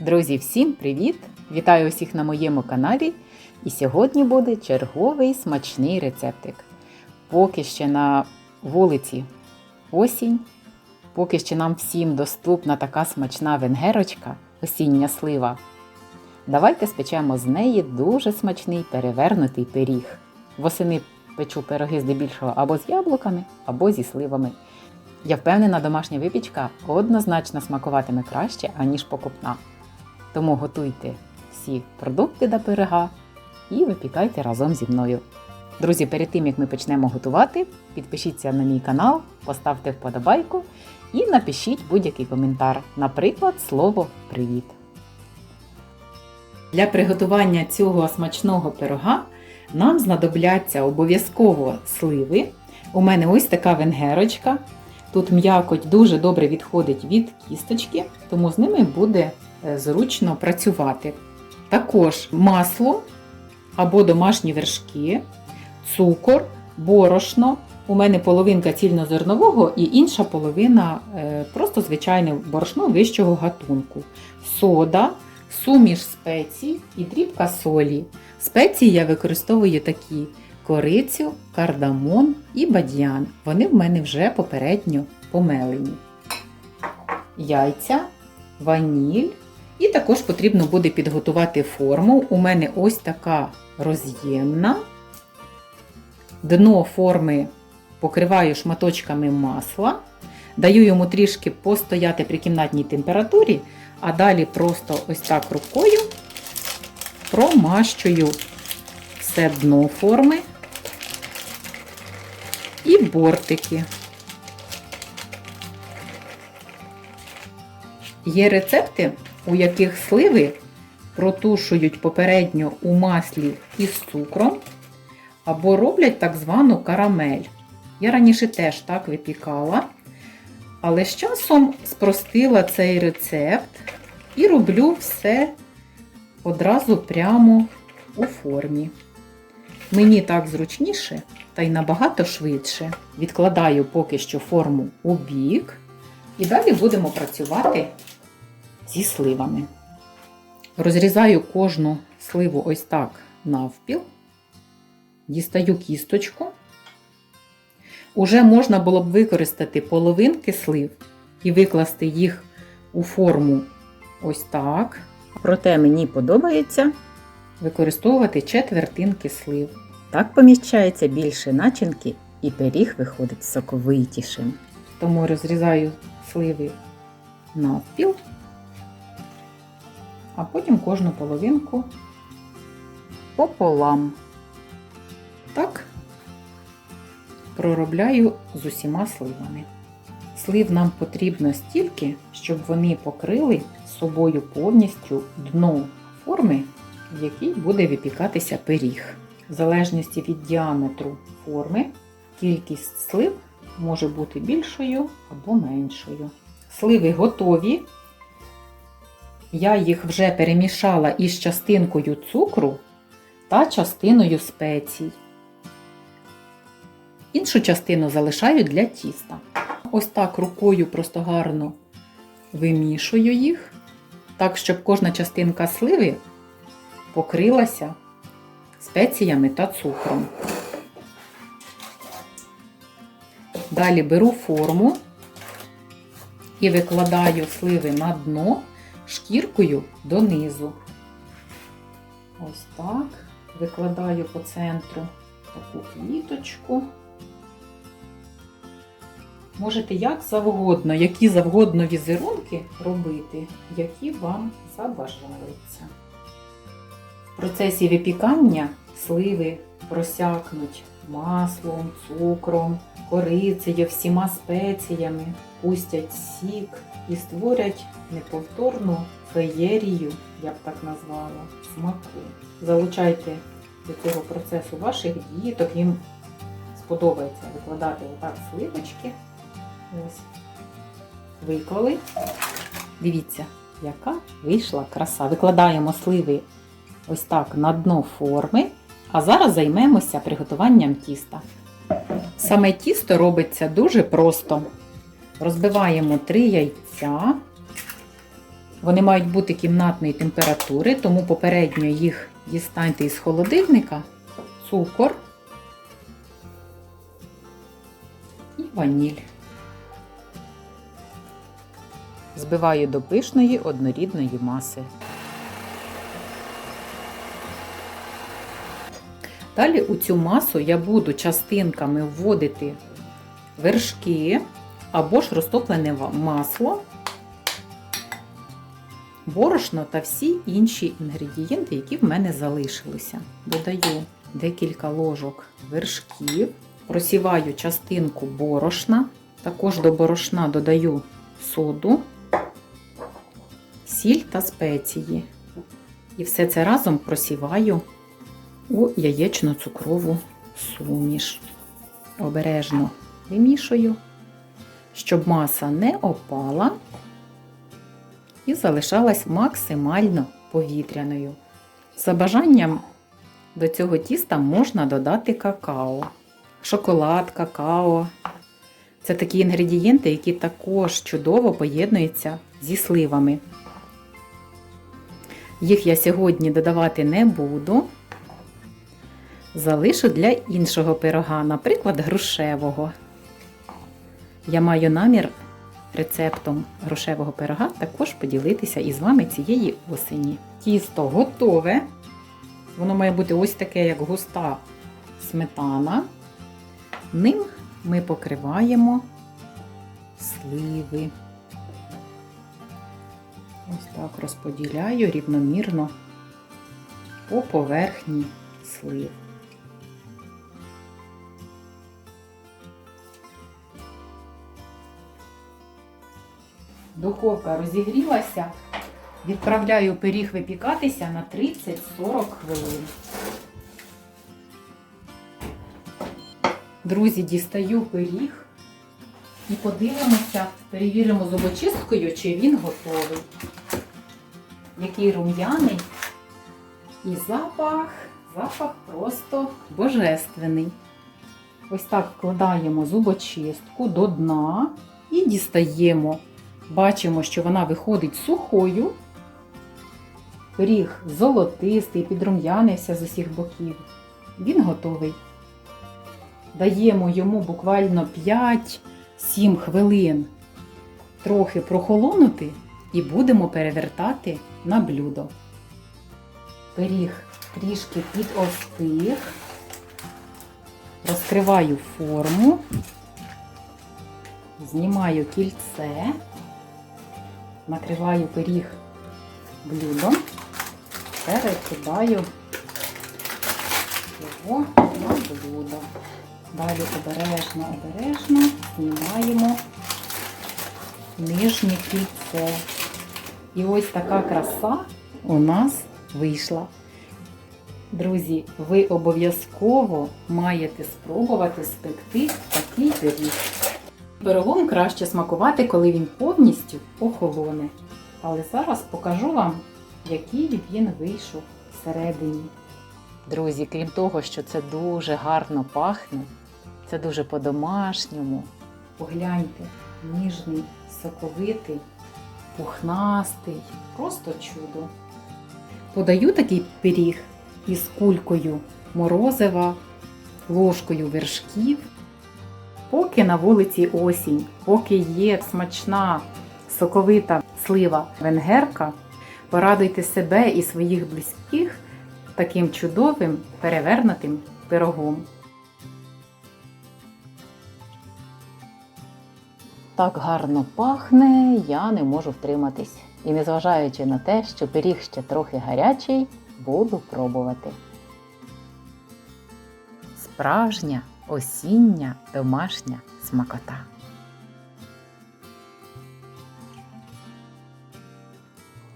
Друзі, всім привіт! Вітаю усіх на моєму каналі. І сьогодні буде черговий смачний рецептик. Поки ще на вулиці осінь, поки ще нам всім доступна така смачна венгерочка, осіння слива. Давайте спечемо з неї дуже смачний перевернутий пиріг. Восени печу пироги здебільшого або з яблуками, або зі сливами. Я впевнена, домашня випічка однозначно смакуватиме краще, аніж покупна. Тому готуйте всі продукти до пирога і випікайте разом зі мною. Друзі, перед тим як ми почнемо готувати, підпишіться на мій канал, поставте вподобайку і напишіть будь-який коментар, наприклад, слово Привіт. Для приготування цього смачного пирога нам знадобляться обов'язково сливи. У мене ось така венгерочка. Тут м'якоть дуже добре відходить від кісточки, тому з ними буде зручно працювати. Також масло або домашні вершки, цукор, борошно. У мене половинка цільнозернового і інша половина е, просто звичайне борошно вищого гатунку. Сода, суміш спецій і дрібка солі. Спеції я використовую такі корицю, кардамон і бадьян. Вони в мене вже попередньо помелені. Яйця, ваніль. І також потрібно буде підготувати форму. У мене ось така роз'ємна. Дно форми покриваю шматочками масла. Даю йому трішки постояти при кімнатній температурі, а далі просто ось так рукою промащую все дно форми і бортики. Є рецепти, у яких сливи протушують попередньо у маслі із цукром або роблять так звану карамель. Я раніше теж так випікала, але з часом спростила цей рецепт і роблю все одразу прямо у формі. Мені так зручніше та й набагато швидше. Відкладаю поки що форму у бік і далі будемо працювати зі сливами. Розрізаю кожну сливу ось так навпіл, дістаю кісточку. Уже можна було б використати половинки слив і викласти їх у форму ось так. Проте мені подобається використовувати четвертинки слив. Так поміщається більше начинки і пиріг виходить соковитішим. Тому розрізаю сливи навпіл, а потім кожну половинку пополам. Так проробляю з усіма сливами. Слив нам потрібно стільки, щоб вони покрили собою повністю дно форми, в якій буде випікатися пиріг. В залежності від діаметру форми, кількість слив може бути більшою або меншою. Сливи готові. Я їх вже перемішала із частинкою цукру та частиною спецій. Іншу частину залишаю для тіста. Ось так рукою просто гарно вимішую їх, так, щоб кожна частинка сливи покрилася спеціями та цукром. Далі беру форму і викладаю сливи на дно шкіркою донизу. Ось так. Викладаю по центру таку квіточку. Можете як завгодно, які завгодно візерунки робити, які вам забажаються. В процесі випікання сливи просякнуть маслом, цукром, корицею, всіма спеціями, пустять сік і створять неповторну феєрію, я б так назвала, смаку. Залучайте до цього процесу ваших діток, їм сподобається викладати отак сливочки. Ось. Виклали. Дивіться, яка вийшла краса. Викладаємо сливи ось так на дно форми. А зараз займемося приготуванням тіста. Саме тісто робиться дуже просто. Розбиваємо 3 яйця, Вони мають бути кімнатної температури, тому попередньо їх дістаньте із холодильника, цукор і ваніль. Збиваю до пишної однорідної маси. Далі у цю масу я буду частинками вводити вершки або ж розтоплене масло, борошно та всі інші інгредієнти, які в мене залишилися. Додаю декілька ложок вершків, просіваю частинку борошна, також до борошна додаю соду, сіль та спеції. І все це разом просіваю у яєчно-цукрову суміш. Обережно вимішую, щоб маса не опала і залишалась максимально повітряною. За бажанням до цього тіста можна додати какао, шоколад, какао. Це такі інгредієнти, які також чудово поєднуються зі сливами. Їх я сьогодні додавати не буду. Залишу для іншого пирога, наприклад, грушевого. Я маю намір рецептом грушевого пирога також поділитися із вами цієї осені. Тісто готове. Воно має бути ось таке, як густа сметана. Ним ми покриваємо сливи. Ось так розподіляю рівномірно по поверхні слив. Духовка розігрілася. Відправляю пиріг випікатися на 30-40 хвилин. Друзі, дістаю пиріг і подивимося, перевіримо зубочисткою, чи він готовий. Який рум'яний. І запах, запах просто божественний. Ось так вкладаємо зубочистку до дна і дістаємо. Бачимо, що вона виходить сухою. Пиріг золотистий, підрум'янився з усіх боків. Він готовий. Даємо йому буквально 5-7 хвилин трохи прохолонути і будемо перевертати на блюдо. Пиріг трішки підостиг. Розкриваю форму, знімаю кільце, накриваю пиріг блюдом, перекидаю його на блюдо. Далі обережно, обережно знімаємо нижнє кільце. І ось така краса у нас вийшла. Друзі, ви обов'язково маєте спробувати спекти такий пиріг. Пирогом краще смакувати, коли він повністю охолоне. Але зараз покажу вам, який він вийшов всередині. Друзі, крім того, що це дуже гарно пахне, це дуже по-домашньому. Погляньте, ніжний, соковитий, пухнастий, просто чудо. Подаю такий пиріг із кулькою морозива, ложкою вершків. Поки на вулиці осінь, поки є смачна соковита слива венгерка, порадуйте себе і своїх близьких таким чудовим перевернутим пирогом. Так гарно пахне, я не можу втриматись. І незважаючи на те, що пиріг ще трохи гарячий, буду пробувати. Справжня осіння домашня смакота.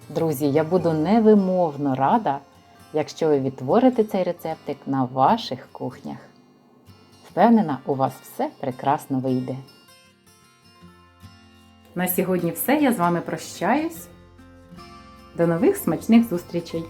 Друзі, я буду невимовно рада, якщо ви відтворите цей рецептик на ваших кухнях. Впевнена, у вас все прекрасно вийде. На сьогодні все. Я з вами прощаюсь. До нових смачних зустрічей!